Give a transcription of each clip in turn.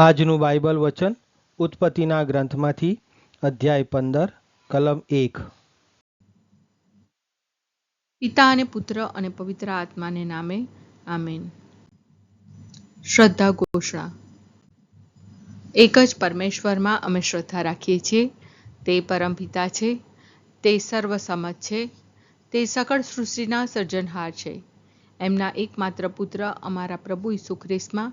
આજનું બાઇબલ વચન ઉત્પત્તિના ગ્રંથમાંથી અધ્યાય પંદર, કલમ એક. પિતા અને પુત્ર અને પવિત્ર આત્માને નામે, આમેન. શ્રદ્ધા ઘોષણા. એક જ પરમેશ્વરમાં અમે શ્રદ્ધા રાખીએ છીએ. તે પરમપિતા છે. તે સર્વસમત છે. તે સકળ સૃષ્ટિના સર્જનહાર છે. એમના એકમાત્ર પુત્ર અમારા પ્રભુ ઈસુ ખ્રિસ્તમાં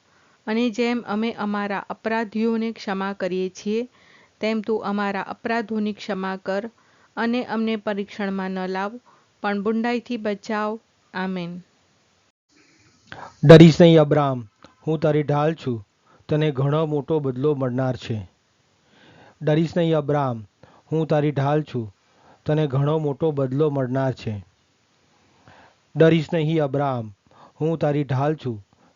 અને જેમ અમે અમારા અપરાધીઓને ક્ષમા કરીએ છીએ, તેમ તું અમારા અપરાધોની ક્ષમા કર અને અમને પરીક્ષણમાં ન લાવ, પણ બુંડાઈથી બચાવ. આમેન. ડરીશ નહીં અબ્રામ હું તારી ઢાલ છું, તને ઘણો મોટો બદલો મળનાર છે. ડરીશ નહીં અબ્રામ હું તારી ઢાલ છું, તને ઘણો મોટો બદલો મળનાર છે. ડરીશ નહીં અબ્રામ હું તારી ઢાલ છું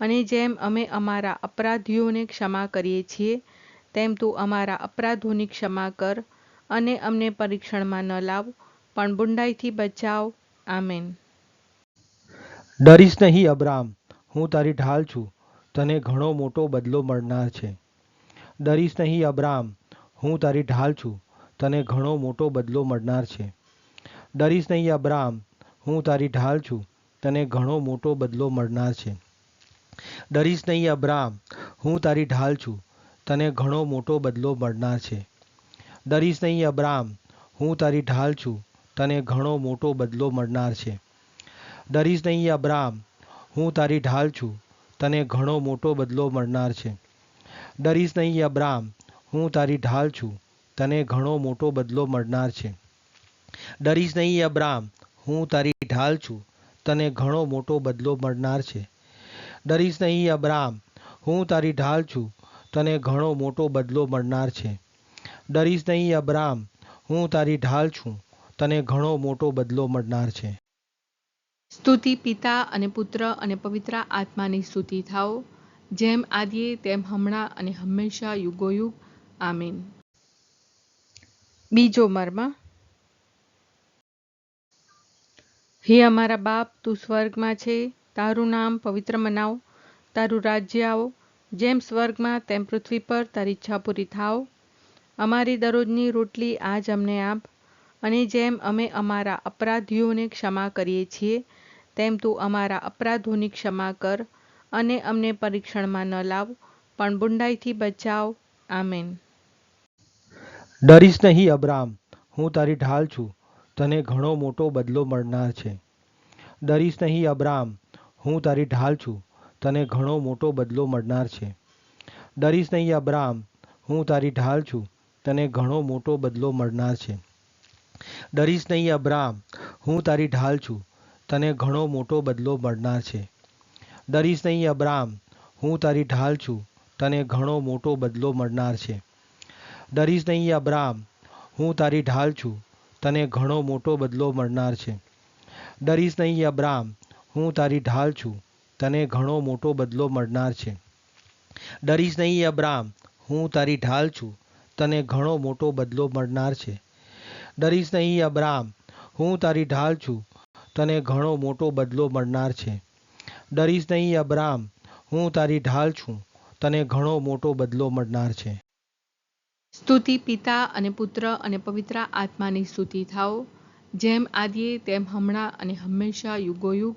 અને જેમ અમે અમારા અપરાધીઓને ક્ષમા કરીએ છીએ, તેમ તું અમારા અપરાધોની ક્ષમા કર અને અમને પરીક્ષણમાં ન લાવ, પણ બુંડાઈથી બચાવ. આમેન. ડરીશ નહીં અબ્રામ હું તારી ઢાલ છું. તને ઘણો મોટો બદલો મળનાર છે. ડરીશ નહીં અબ્રામ હું તારી ઢાલ છું. તને ઘણો મોટો બદલો મળનાર છે. ડરીશ નહીં અબ્રામ હું તારી ઢાલ છું. તને ઘણો મોટો બદલો મળનાર છે. ડરીશ નહીં અબ્રામ હું તારી ઢાલ છું, તને ઘણો મોટો બદલો મળનાર છે. ડરીશ નહીં અબ્રામ હું તારી ઢાલ છું, તને ઘણો મોટો બદલો મળનાર છે. ડરીશ નહીં અબ્રામ હું તારી ઢાલ છું, તને ઘણો મોટો બદલો મળનાર છે. ડરીશ નહીં અબ્રામ હું તારી ઢાલ છું, તને ઘણો મોટો બદલો મળનાર છે. ડરીશ નહીં અબ્રામ હું તારી ઢાલ છું, તને ઘણો મોટો બદલો મળનાર છે. ડરીશ નહીં અબ્રામ હું તારી ઢાલ છું, તને ઘણો મોટો બદલો મળનાર છે. ડરીશ નહીં અબ્રામ હું તારી ઢાલ છું, તને ઘણો મોટો બદલો મળનાર છે. સ્તુતિ પિતા અને પુત્ર અને પવિત્ર આત્માની સ્તુતિ થાઓ, જેમ આદિએ તેમ હમણાં અને હંમેશા યુગોયુગ. આમીન. બીજો મર્મ. હે અમારા બાપ, તું સ્વર્ગમાં છે તારું નામ પવિત્ર મનાવ, તારું રાજ્ય આવો, જેમ સ્વર્ગમાં તેમ પૃથ્વી પર તારી ઈચ્છા પૂરી થાવ અમારી દરરોજની રોટલી આજ અમને આપ, અને જેમ અમે અમારા અપરાધીઓને ક્ષમા કરીએ છીએ, તેમ તું અમારા અપરાધોની ક્ષમા કર, અને અમને પરીક્ષણમાં ન લાવ, પણ બુંડાઈથી બચાવ. આમેન. ડરીશ નહીં અબ્રામ હું તારી ઢાલ છું, તને ઘણો મોટો બદલો મળનાર છે. ડરીશ નહીં અબ્રામ હું તારી ઢાલ છું, તને ઘણો મોટો બદલો મળનાર છે. ડરીશ નહીં અબ્રામ હું તારી ઢાલ છું, તને ઘણો મોટો બદલો મળનાર છે. ડરીશ નહીં અબ્રામ હું તારી ઢાલ છું, તને ઘણો મોટો બદલો મળનાર છે. ડરીશ નહીં અબ્રામ હું તારી ઢાલ છું, તને ઘણો મોટો બદલો મળનાર છે. ડરીશ નહીં અબ્રામ હું તારી ઢાલ છું, તને ઘણો મોટો બદલો મળનાર છે. ડરીશ નહીં અબ્રામ હું તારી ઢાલ છું. તને ઘણો મોટો બદલો મળનાર છે. ડરીશ નહીં અબ્રામ હું તારી ઢાલ છું. તને ઘણો મોટો બદલો મળનાર છે. ડરીશ નહીં અબ્રામ હું તારી ઢાલ છું. તને ઘણો મોટો બદલો મળનાર છે. ડરીશ નહીં અબ્રામ હું તારી ઢાલ છું. તને ઘણો મોટો બદલો મળનાર છે. સ્તુતિ પિતા અને પુત્ર અને પવિત્ર આત્માની સ્તુતિ થાઓ. જેમ આદિએ, તેમ હમણાં અને હંમેશા યુગોયુગ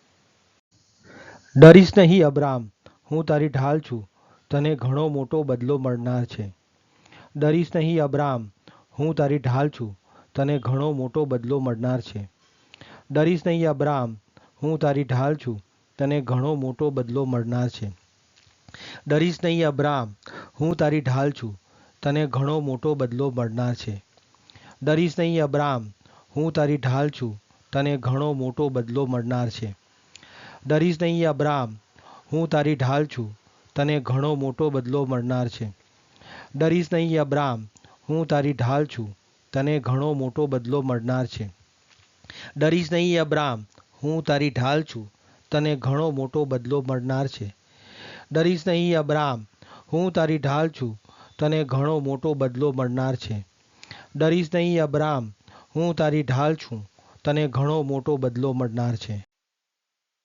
ડરીશ નહીં અબ્રામ હું તારી ઢાલ છું. તને ઘણો મોટો બદલો મળનાર છે. ડરીશ નહીં અબ્રામ હું તારી ઢાલ છું. તને ઘણો મોટો બદલો મળનાર છે. ડરીશ નહીં અબ્રામ હું તારી ઢાલ છું. તને ઘણો મોટો બદલો મળનાર છે. ડરીશ નહીં અબ્રામ હું તારી ઢાલ છું. તને ઘણો મોટો બદલો મળનાર છે. ડરીશ નહીં અબ્રામ હું તારી ઢાલ છું. તને ઘણો મોટો બદલો મળનાર છે. ડરીશ નહીં અબ્રામ હું તારી ઢાલ છું, તને ઘણો મોટો બદલો મળનાર છે. ડરીશ નહીં અબ્રામ હું તારી ઢાલ છું, તને ઘણો મોટો બદલો મળનાર છે. ડરીશ નહીં અબ્રામ હું તારી ઢાલ છું, તને ઘણો મોટો બદલો મળનાર છે. ડરીશ નહીં અબ્રામ હું તારી ઢાલ છું, તને ઘણો મોટો બદલો મળનાર છે. ડરીશ નહીં અબ્રામ હું તારી ઢાલ છું, તને ઘણો મોટો બદલો મળનાર છે.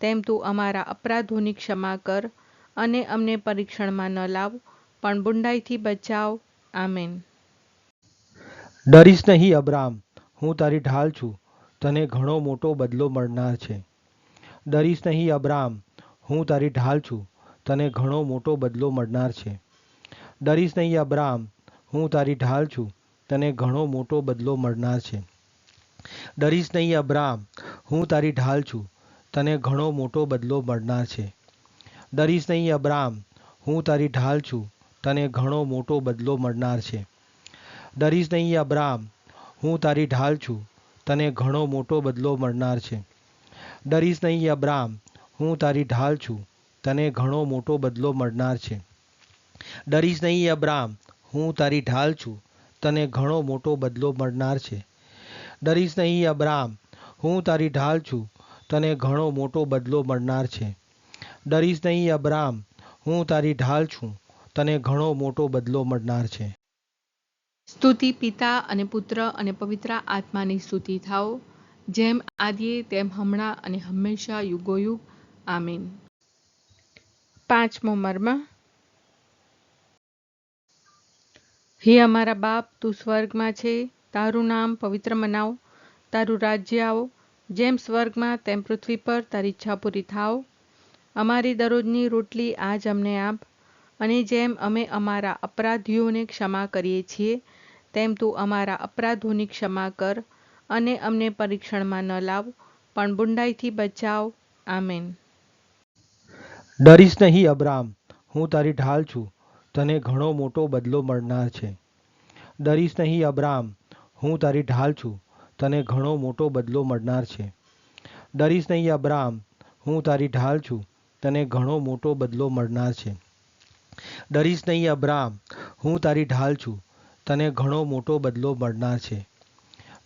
તેમ તું અમારા અપરાધોની ક્ષમા કર અને અમને પરીક્ષણમાં ન લાવ, પણ બુંડાઈથી બચાવ. આમેન. ડરીશ નહીં અબ્રામ હું તારી ઢાલ છું. તને ઘણો મોટો બદલો મળનાર છે. ડરીશ નહીં અબ્રામ હું તારી ઢાલ છું. તને ઘણો મોટો બદલો મળનાર છે. ડરીશ નહીં અબ્રામ હું તારી ઢાલ છું. તને ઘણો મોટો બદલો મળનાર છે. ડરીશ નહીં અબ્રામ હું તારી ઢાલ છું. તને ઘણો મોટો બદલો મળનાર છે. ડરીશ નહીં અબ્રામ હું તારી ઢાલ છું. તને ઘણો મોટો બદલો મળનાર છે. ડરીશ નહીં અબ્રામ હું તારી ઢાલ છું. તને ઘણો મોટો બદલો મળનાર છે. ડરીશ નહીં અબ્રામ હું તારી ઢાલ છું. તને ઘણો મોટો બદલો મળનાર છે. ડરીશ નહીં અબ્રામ હું તારી ઢાલ છું. તને ઘણો મોટો બદલો મળનાર છે. ડરીશ નહીં અબ્રામ હું તારી ઢાલ છું. તને ઘણો મોટો બદલો મળનાર છે. ડરીશ નહીં અબ્રામ હું તારી ઢાલ છું. તને ઘણો મોટો બદલો મળનાર છે. સ્તુતિ પિતા અને પુત્ર અને પવિત્ર આત્માની સ્તુતિ થાઓ. જેમ આદિએ, તેમ હમણાં અને હંમેશા યુગોયુગ. આમીન. પાંચમો મર્મ. હે અમારા બાપ, તું સ્વર્ગમાં છે. તારું નામ પવિત્ર મનાવ. તારું રાજ્ય આવો. જેમ સ્વર્ગમાં તેમ પૃથ્વી પર તારી ઈચ્છા પૂરી થાવ. અમારી દરરોજની રોટલી આજ અમને આપ. અને જેમ અમે અમારા અપરાધીઓને ક્ષમા કરીએ છીએ, તેમ તું અમારા અપરાધોની ક્ષમા કર અને અમને પરીક્ષણમાં ન લાવ, પણ બુંડાઈથી બચાવ. આમેન. ડરીશ નહીં અબ્રામ હું તારી ઢાલ છું. તને ઘણો મોટો બદલો મળનાર છે. ડરીશ નહીં અબ્રામ હું તારી ઢાલ છું. તને ઘણો મોટો બદલો મળનાર છે. ડરીશ નહીં અબ્રાહમ, હું તારી ઢાલ છું, તને ઘણો મોટો બદલો મળનાર છે. ડરીશ નહીં અબ્રાહમ, હું તારી ઢાલ છું, તને ઘણો મોટો બદલો મળનાર છે.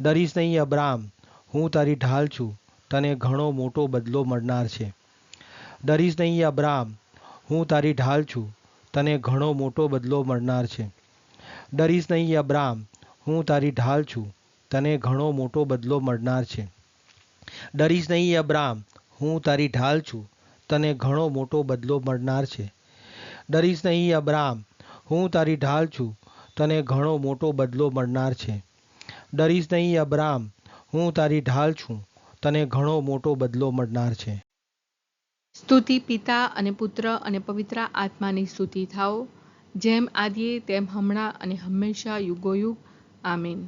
ડરીશ નહીં અબ્રામ હું તારી ઢાલ છું, તને ઘણો મોટો બદલો મળનાર છે. ડરીશ નહીં અબ્રાહમ, હું તારી ઢાલ છું, તને ઘણો મોટો બદલો મળનાર છે. ડરીશ નહીં અબ્રાહમ, હું તારી ઢાલ છું તને ઘણો મોટો બદલો મળનાર છે. ડરીશ નહીં અબ્રામ હું તારી ઢાલ છું. તને ઘણો મોટો બદલો મળનાર છે. ડરીશ નહીં અબ્રામ હું તારી ઢાલ છું. તને ઘણો મોટો બદલો મળનાર છે. ડરીશ નહીં અબ્રામ હું તારી ઢાલ છું. તને ઘણો મોટો બદલો મળનાર છે. સ્તુતિ પિતા અને પુત્ર અને પવિત્ર આત્માની સ્તુતિ થાઓ. જેમ આદિએ, તેમ હમણાં અને હંમેશા યુગોયુગ. આમીન.